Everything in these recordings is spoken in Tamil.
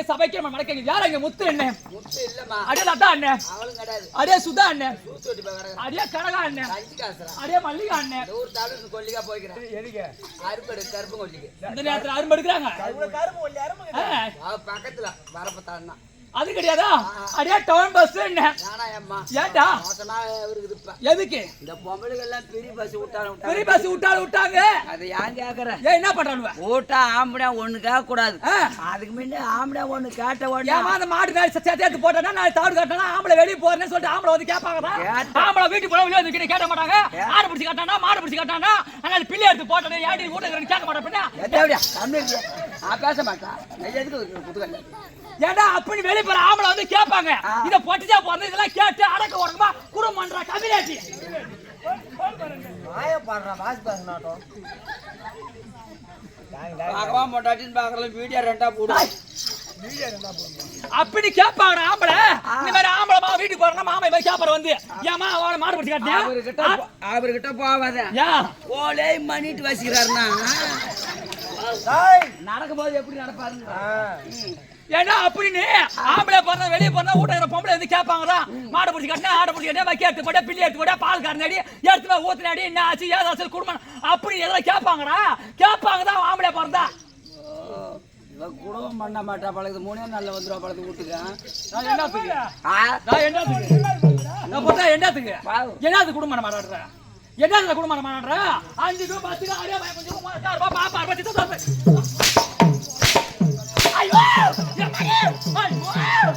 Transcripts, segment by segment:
பூத்திருக்க சபைக்கு நம்ம வணக்கங்க யார் அங்க முத்து அண்ணன் முத்து இல்லம்மா. அடியே லதா அண்ணன் அவளும் கிடையாது. அடியே சுதா அண்ணன் அடியே கனகா அண்ணன் அஞ்சு காசுரா அடியே மல்லிகா அண்ணன் இந்த ஊர் தாலூக்கு கொல்லிக்கா போய்க்கிறேன். அறுப்படு கருப்பு கொல்லிக்கு. இந்த நேரத்துல அரும்பு எடுக்கிறாங்க. ஆ, அவ பக்கத்துல வரப்பத்தான்னா அது கிடையாதா? அடியே டவுன் பஸ் என்ன? ஏண்டா எதுக்கு? இந்த பொம்பளைங்க எல்லாம் பெரிய பஸ் விட்டாலும் பெரிய பஸ் விட்டாலும் விட்டாங்க. அதை ஏன் கேக்குற? என்ன பண்றானுவ ஓட்டா ஆம்பளை ஒண்ணு கேட்க கூடாது. அதுக்கு முன்ன ஆம்பளை ஒண்ணு கேட்ட உடனே ஏமா அந்த மாடு நாள் சேர்த்து போட்டேன்னா நான் தாடு கட்டினா ஆம்பளை வெளியே போறேன்னு சொல்லிட்டு ஆம்பளை வந்து கேட்பாங்க. ஆம்பளை வீட்டுக்கு போல வெளியே வந்து கேட்க மாட்டாங்க. ஆடு பிடிச்சி கட்டானா மாடு பிடிச்சி கட்டானா அதனால பிள்ளை எடுத்து போட்டேன் ஏடி வீட்டுக்கு கேட்க மாட்டேன் நான் பேச மாட்டேன். நான் எதுக்கு புதுக்கல்ல ஏன்டா அப்படி வெளியே போற ஆம்பளை வந்து கேட்பாங்க. இத பொட்டிச்சா போறது இதெல்லாம் கேட்டு அடக்க உடம்பா குடும்பம் பண்றா கம்மியாச்சு பார்க்கவா மாட்டாட்டின்னு பார்க்கல வீடியோ ரெண்டா போடுவேன் அப்படி கேட்பாங்க ஆம்பளை. இந்த மாதிரி ஆம்பளை மா வீட்டுக்கு போறேன்னா மாமா இவன் கேப்பற வந்து. ஏமா அவனை மாடு பிடிச்சி அவர்கிட்ட கட்டியா போ- அவர்கிட்ட போவாத. ஏன்? ஓலே மணிட்டு வச்சுக்கிறாருன்னா நடக்கும்போது எப்படி நடப்பாருங்க ஏன்னா அப்படின்னு ஆம்பளை பிறந்த வெளியே பிறந்தா வீட்டுல பொம்பளை வந்து கேட்பாங்கதான் மாடு பிடிச்சி கட்டினா ஆடை பிடிச்சி கட்டினா வைக்க எடுத்து போட பிள்ளை எடுத்து போட பால் கறந்தாடி எடுத்து போய் ஊத்துனாடி என்ன ஆச்சு ஏதாச்சும் குடும்பம். அப்படி எதெல்லாம் கேட்பாங்கடா? கேட்பாங்க தான் ஆம்பளை பிறந்தா? குடும்பம் பண்ண மாட்டா பழகுது. மூணே நாள்ல வந்துருவா பழகுது வீட்டுக்கு. என்னத்துக்கு? என்னத்துக்கு என்னத்துக்கு குடும்பம் மாட்டாடுற என்ன குடும்பம் மாட்டாடுற அஞ்சு ரூபா பத்து ரூபா அரே கொஞ்சம் மூணு ரூபா பாப்பா அறுபத்தி தொண்ணூறு ஐயோ! ஐயோ!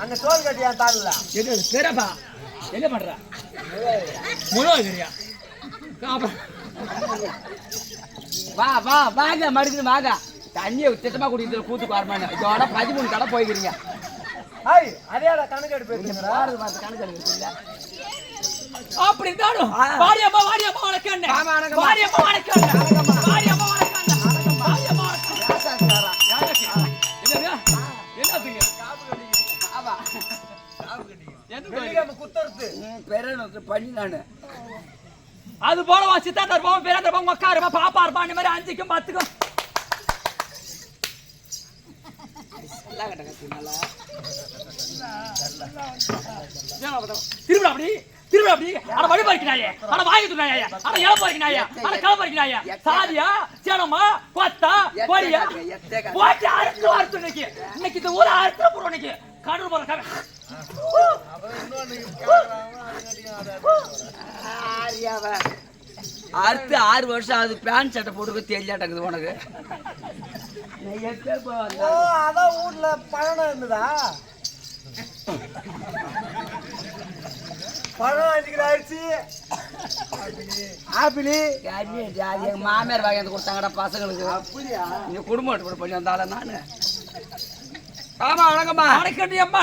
அங்க டோல் கட்டியா தாருல? எது அது? பெரியப்பா, என்ன பண்ற? முழுவதுரியா அப்புறம். வா வா வாங்க மறுக்குது வாங்க. தண்ணியை திட்டமா குடிக்கிற கூத்துக்கு வரமானு இதோட பதிமூணு கடை போய்க்கிறீங்க. ஐய் அதையாடா கணக்கு எடுப்பு பார்த்து கணக்கு எடுக்கிறது இல்ல அப்படி வணக்கம் அண்ணே. ஆமா, வணக்கம் அண்ணே. வாரியம்மா வணக்கம் அண்ணே. வணக்கம்? என்னத்துக்கு? ஆமா. எதுக்கு? வெள்ளிக்கிழமை குத்துறது ம், பெரிய பண்ணி நானு. அது போல உன் சித்தாந்த இருப்பான் பேராந்த இருப்பான் மக்கா இருப்பான் பாப்பா இருப்பான் இந்த மாதிரி அஞ்சுக்கும் பத்துக்கும். நல்லா கட்ட கத்தினால அப்படி திருவிழா அப்படி அட வழி பறிக்கிறாயே அட வாங்கி துணாயே அட இலை பறிக்கிறாயே அட களை பறிக்கிறாயே சாதியா சேனமா கொத்தா கொடியா போட்டு அறுத்து அறுத்து இன்னைக்கு. இன்னைக்கு இந்த ஊரை அறுத்து போறோம் இன்னைக்கு. கடல் போற கடல் அறுத்து ஆறு வருஷம் அது பேண்ட் சட்டை போட்டுக்க தெரியாட்டக்குது உனக்கு. ஓ அதான் ஊர்ல பழம் இருந்ததா? பழம் அடிக்கிற அரிசி ஆப்பிளி. எங்க மாமியார் வாங்கி கொடுத்தாங்கடா பசங்களுக்கு. அப்படியா? நீ குடும்பம் கூட பண்ணி வந்தால நானு. ஆமா வணக்கம்மா வணக்கம் அம்மா.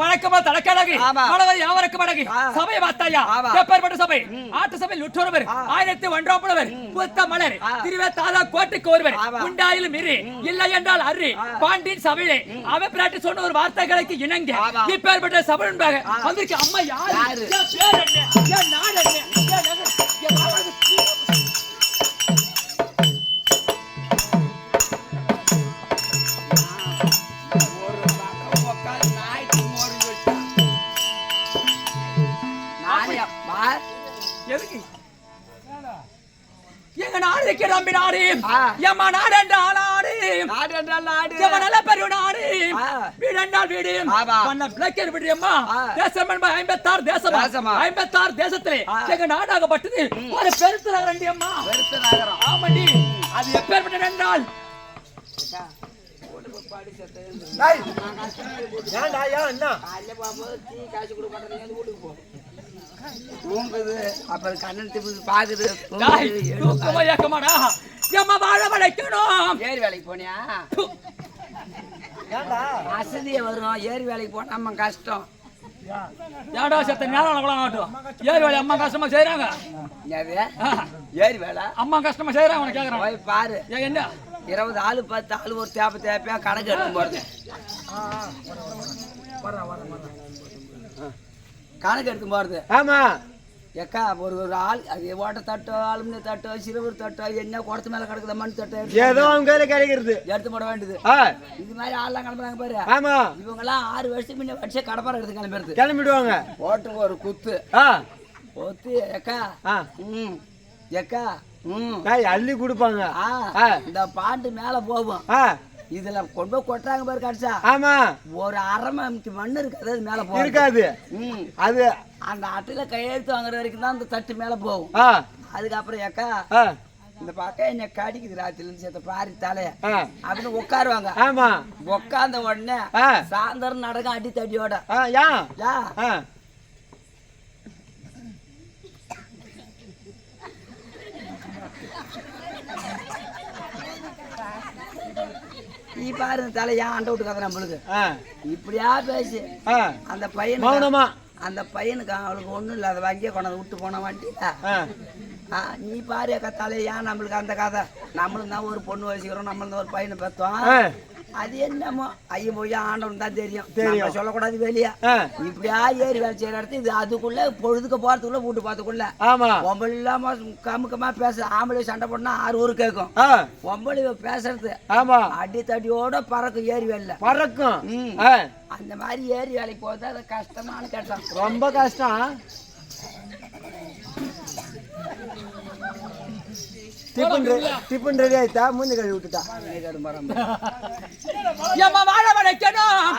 வணக்கம்மா தலைக்கடகு. மலவர் யாவருக்கு மடகு. சபை வாத்தாயா. எப்பேற்பட்ட சபை ஆட்டு சபை நுற்றொருவர் ஆ. ஆயிரத்தி ஒன்றாம் புலவர் புத்த மலர். திருவே தாதா கோட்டைக்கு ஒருவர் ஆமா. உண்டாயிலும் இரு இல்லை என்றால் அரு ஆ. பாண்டின் சபையிலே அவ பிராட்டி சொன்ன ஒரு வார்த்தைகளுக்கு இணங்க. இப்பேற்பட்ட சபை என்பாக. வந்திருக்கு அம்மா யாரு யாரு? என் பேர் என்ன என் நாடு என்ன எனக்கு நம்பி நாடு ஆ. எம்மா நாடு என்றால் நாடு நாடு என்றால் நாடு. எம்மா நல்ல பெரிய நாடு. வீடு என்றால் வீடு. பண்ண பிள்ளைக்கர் வீடு அம்மா ஆ. தேசம் என்பது ஐம்பத்தாறு தேசமா? தேசமா. ஐம்பத்தாறு தேசத்திலே ஆ. எங்க நாடாகப்பட்டது? ஒரு பெருத்து நகரண்டி அம்மா பெருத்த நகரம். ஆமாண்டி. அது எப்பேற்பட்டது என்றால் டேய், ஏன்டா ஏன் என்ன? காலைல போகும்போது டீ காசு கொடுக்க மாட்டேன் வீட்டுக்கு போ. தூங்குது அப்புறம் கண்ணன் திப்புது பாக்குது. தூக்கமா ஏக்கமாடா. எம்மா வாழ வளைக்கணும் ஏரி வேலைக்கு போனியா? வசதியே வரும் ஏரி வேலைக்கு போனா நம்ம கஷ்டம். ஏடா செத்த நேரம் கூட ஆகட்டும் ஏறி வேலை அம்மா கஷ்டமா செய்யறாங்க ஏரி வேலை? அம்மா கஷ்டமா செய்யறாங்க உனக்கு கேக்குறான் போய் பாரு. என்ன? இருபது ஆளு பத்து ஆளு ஒரு தேப்ப தேப்பையா கணக்கு எடுத்து போறது கணக்கு எடுத்து போறது ஆமா. எக்கா ஒரு ஒரு ஆள் அது ஓட்ட தட்டோ அலுமினிய தட்டோ சிறுவர் தட்டோ என்ன குடத்து மேல கிடக்குத மண் தட்டோ ஏதோ அவங்க கையில கிடைக்கிறது. எடுத்து போட வேண்டியது. இது மாதிரி ஆள்லாம் கிளம்புறாங்க பாரு. ஆமா. இவங்கெல்லாம் ஆறு வருஷத்துக்கு முன்ன வடிச்ச கடப்பாறை எடுத்து கிளம்பிடுது கிளம்பிடுவாங்க. ஓட்டுக்கு ஒரு குத்து. ஆ. ஒத்து எக்கா ம். எக்கா ம். அள்ளி கொடுப்பாங்க. ஆ. இந்த பாண்டு மேல போகும். ஆ. இதுல கொண்டு போய் கொட்டுறாங்க பாரு கடிச்சா ஆமா. ஒரு அரை மணிக்கு மண் இருக்காது அது மேல போகும் இருக்காது. அது அந்த அட்டையில கையெழுத்து வாங்குற வரைக்கும் தான் அந்த தட்டு மேல போகும். அதுக்கப்புறம் ஏக்கா இந்த பக்கம் என்ன கடிக்குது ராத்திரில இருந்து சேர்த்த பாரி தலைய. அப்படின்னு உட்காருவாங்க. ஆமா. உட்கார்ந்த உடனே சாயந்தரம் நடக்கும் அடி தடியோட நீ பாரு இந்த தலை ஏன் அண்டை விட்டு கதை நம்மளுக்கு இப்படியா பேசு. அந்த பையன் மௌனமா? அந்த பையனுக்கு அவளுக்கு ஒண்ணும் இல்லை அதை வங்கியே கொண்டாந்து விட்டு போன ஆ, நீ பாரு அக்கா தலை ஏன் நம்மளுக்கு அந்த கதை? நம்மளும் தான் ஒரு பொண்ணு வச்சுக்கிறோம் நம்மளும் தான் ஒரு பையனை ஆ. அது என்னமோ? ஐயன் போய் ஆண்டவன் தான் தெரியும். தெரியும். சொல்லக்கூடாது வெளியே. இப்படியா ஏறி வேலை செய்யற இடத்து இது அதுக்குள்ள பொழுதுக்கு போறதுக்குள்ள வீட்டு பார்த்துக்குள்ள. ஆமா. பொம்பளை இல்லாம கமுக்கமா பேச ஆம்பளை சண்டை போடனா ஆறு ஊரு கேட்கும் பொம்பளை பேசுறது. ஆமா. அடி தடியோட பறக்கும் ஏரி வேலை பறக்கும். அந்த மாதிரி ஏரி வேலைக்கு போகிறது அது கஷ்டமான கேட்டான் ரொம்ப கஷ்டம். டிஃபன் டிஃபன் ரெடி ஆயிட்டா மூஞ்சி கழுவி விட்டுட்டா. எம்மா வாழ வளைக்கணும்.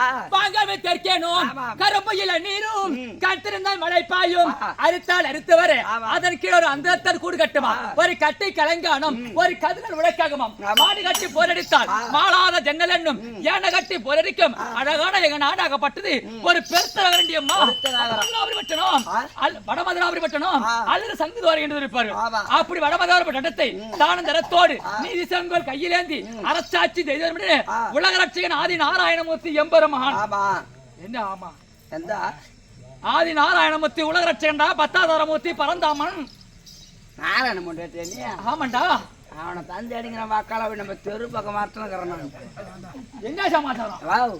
கரும்பையில நீரும் கத்திருந்தால் மழை பாயும். அறுத்தால் அறுத்தவரே. அதன் கீழே ஒரு அந்தத்தர் கூடு கட்டுமா? ஒரு கட்டை கலங்கானம் ஒரு கதிரல் விளக்காகுமாம் ஆமா. மாடு கட்டி போரடித்தால். மாளாத ஜன்னல் என்னும் ஏன கட்டி போரடிக்கும் அழகான எங்க நாடாகப்பட்டது. ஒரு பெருத்த நகரண்டியம்மா பெருத்த நகரம். மதுராபுரி பட்டணம். ஆ. அல்- வடமதுராபுரி பட்டணம். அல்லது சங்குதுவாரி என்று இருப்பாரு. அப்படி வடமதுராபுரி பட்டணத்தை தானம் தரத்தோடு நீதி செங்கோல் கையிலேந்தி. அரசாட்சி தெய்வம். உலக ரட்சகன் ஆதி நாராயணமூர்த்தி எம்பெருமான். ஆமா. என்ன ஆமா? எந்த? ஆதி நாராயணமூர்த்தி உலக ரட்சகன்டா பத்தாதாரமூர்த்தி பரந்தாமன். நாராயண முண்டே நீ ஆமாண்டா. அவனை தந்தி அடிங்கிற வாக்கால நம்ம தெரு பக்கம் மாற்றணும் என்ன சமாச்சாரம்?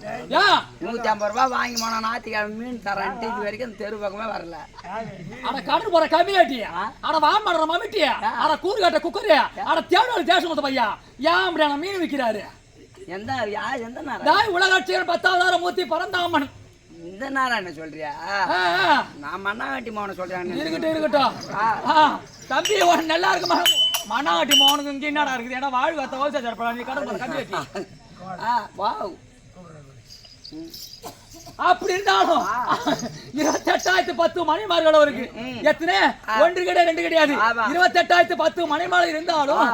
நூத்தி ஐம்பது ரூபாய் வாங்கி போனா ஞாயிற்றுக்கிழமை மீன் தரேன்ட்டு இது வரைக்கும் இந்த தெரு பக்கமே வரல. அட கடல் போற கம்மியாட்டியா அட வாமடுற மமிட்டியா அட கூறு கட்ட குக்கரியா அட தேவனால தேசம் மொத்த பையா. ஏன் அப்படி அண்ணா மீன் விக்கிறாரு எந்த யா எந்த நாராயண தாய் உலக ரட்சகன் பத்தாவதாரமூர்த்தி பரந்தாமன். இந்த நாராயண சொல்றியா? ஆ, ஆ. நான் மண்ணாங்கட்டி மோன சொல்றேன். இருக்கட்டும் இருக்கட்டும். தம்பி உன் நல்லா இருக்குமா மண்ணாட்டி மோனுக்கு இங்க என்னடா இருக்குது? ஏன்னா வாழ்வு அத்த ஓசை சேர்ப்பா நீ கடல் கம்மி வெட்டி வாவ். அப்படி இருந்தாலும் இருபத்தி எட்டாயிரத்து பத்து மணிமார்கள் இருக்கு. எத்தனை? ஒன்று கிடையாது ரெண்டு கிடையாது. இருபத்தி எட்டாயிரத்து பத்து மணிமார்கள் இருந்தாலும்